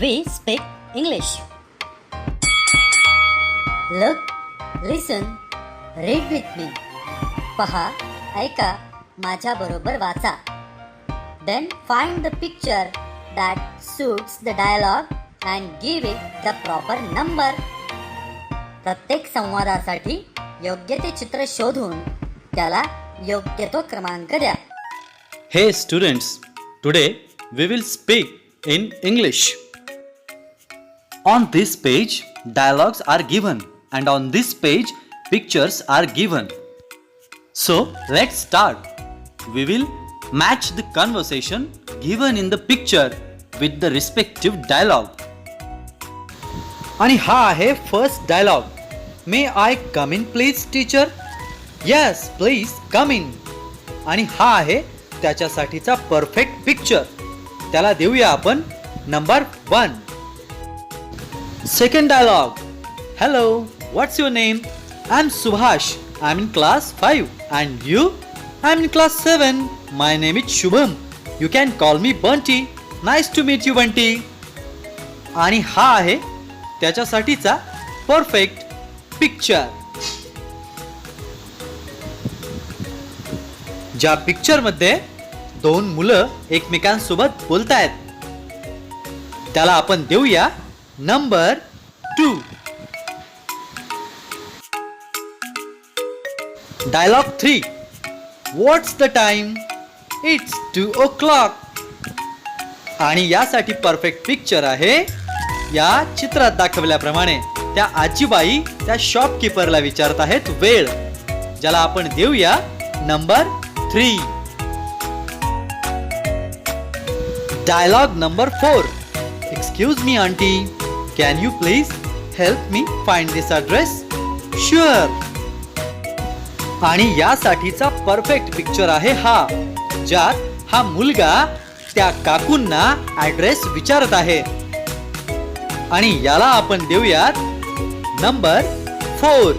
we speak English. Look, listen, read with me. पहा ऐका माझ्या बरोबर वाचा Then find the picture that suits the dialogue and give it the proper number. प्रत्येक संवादासाठी योग्य ते चित्र शोधून त्याला योग्य तो क्रमांक द्या Hey students, today we will speak in English. On this page, dialogues are given, and on this page, pictures are given. So let's start. We will match the conversation given in the picture with the respective dialogue. आणि हा आहे first dialogue may I come in please teacher yes please come in आणि हा आहे त्याच्यासाठीचा perfect picture त्याला देऊया आपण number one second dialogue hello what's your name I am Subhash I am in class you? And you I am in class seven my You can Shubham you can call me Bunty nice to आणि हा आहे त्याच्यासाठीचा perfect picture ज्या पिक्चरमध्ये दोन मुलं एकमेकांसोबत बोलतायत. त्याला आपण देऊया number two dialogue three What's the time? It's two o'clock आणि यासाठी परफेक्ट पिक्चर आहे या चित्रात दाखवल्याप्रमाणे. त्या आजीबाई त्या शॉपकीपरला विचारत आहेत वेळ. ज्याला आपण देऊया number three dialogue number four excuse me aunty can you please help me find this address? Sure आणि यासाठीचा परफेक्ट पिक्चर आहे हा ज्यात हा मुलगा त्या काकूंना ऍड्रेस विचारत आहे. आणि याला आपण देऊयात number four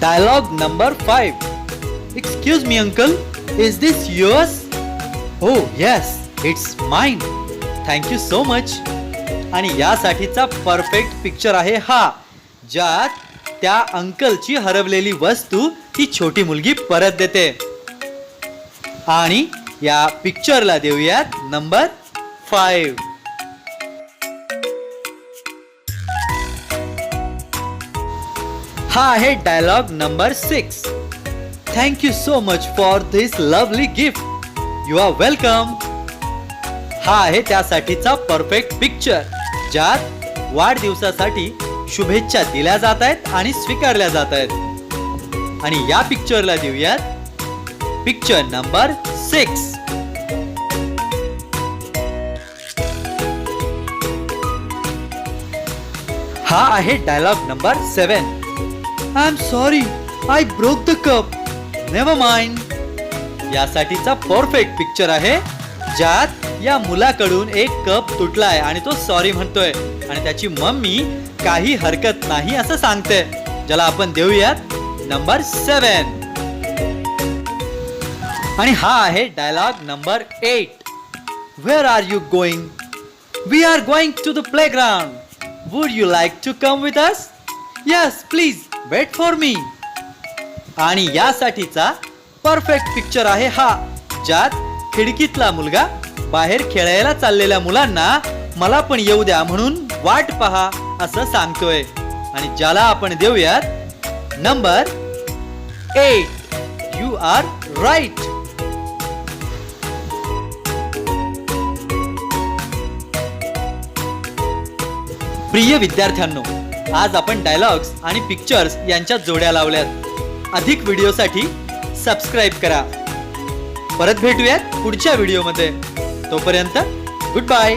dialogue number five excuse me uncle is this yours हो yes it's mine thank you so much आणि यासाठीचा परफेक्ट पिक्चर आहे हा ज्यात त्या अंकलची हरवलेली वस्तू ती छोटी मुलगी परत देते. आणि या पिक्चरला देऊयात नंबर फाईव्ह हा आहे dialogue number six thank you so much for this lovely gift you are welcome हा आहे त्यासाठीचा परफेक्ट पिक्चर ज्यात वाढदिवसासाठी शुभेच्छा दिल्या जात आहेत आणि स्वीकारल्या जात आहेत. आणि या पिक्चरला देऊयात. पिक्चर नंबर सिक्स हा आहे dialogue number seven I am sorry I broke the cup never mind यासाठीचा परफेक्ट पिक्चर आहे ज्यात या मुलाकडून एक कप तुटलाय आणि तो सॉरी म्हणतोय. आणि त्याची मम्मी काही हरकत नाही असं सांगते. ज्याला आपण देऊयात नंबर सेवन आणि हा आहे dialogue number eight where are you going we are going to the playground would you like to come with us yes please wait for me आणि यासाठीचा परफेक्ट पिक्चर आहे हा ज्यात खिडकीतला मुलगा बाहेर खेळायला चाललेल्या मुलांना मला पण येऊ द्या म्हणून वाट पहा असं सांगतोय. आणि ज्याला आपण देऊयात number eight. You are right. प्रिय विद्यार्थ्यांनो आज आपण डायलॉग्स आणि पिक्चर्स यांच्या जोड्या लावल्यात. अधिक व्हिडिओसाठी सबस्क्राईब करा. परत भेटूयात पुढच्या व्हिडिओमध्ये. तोपर्यंत गुड बाय.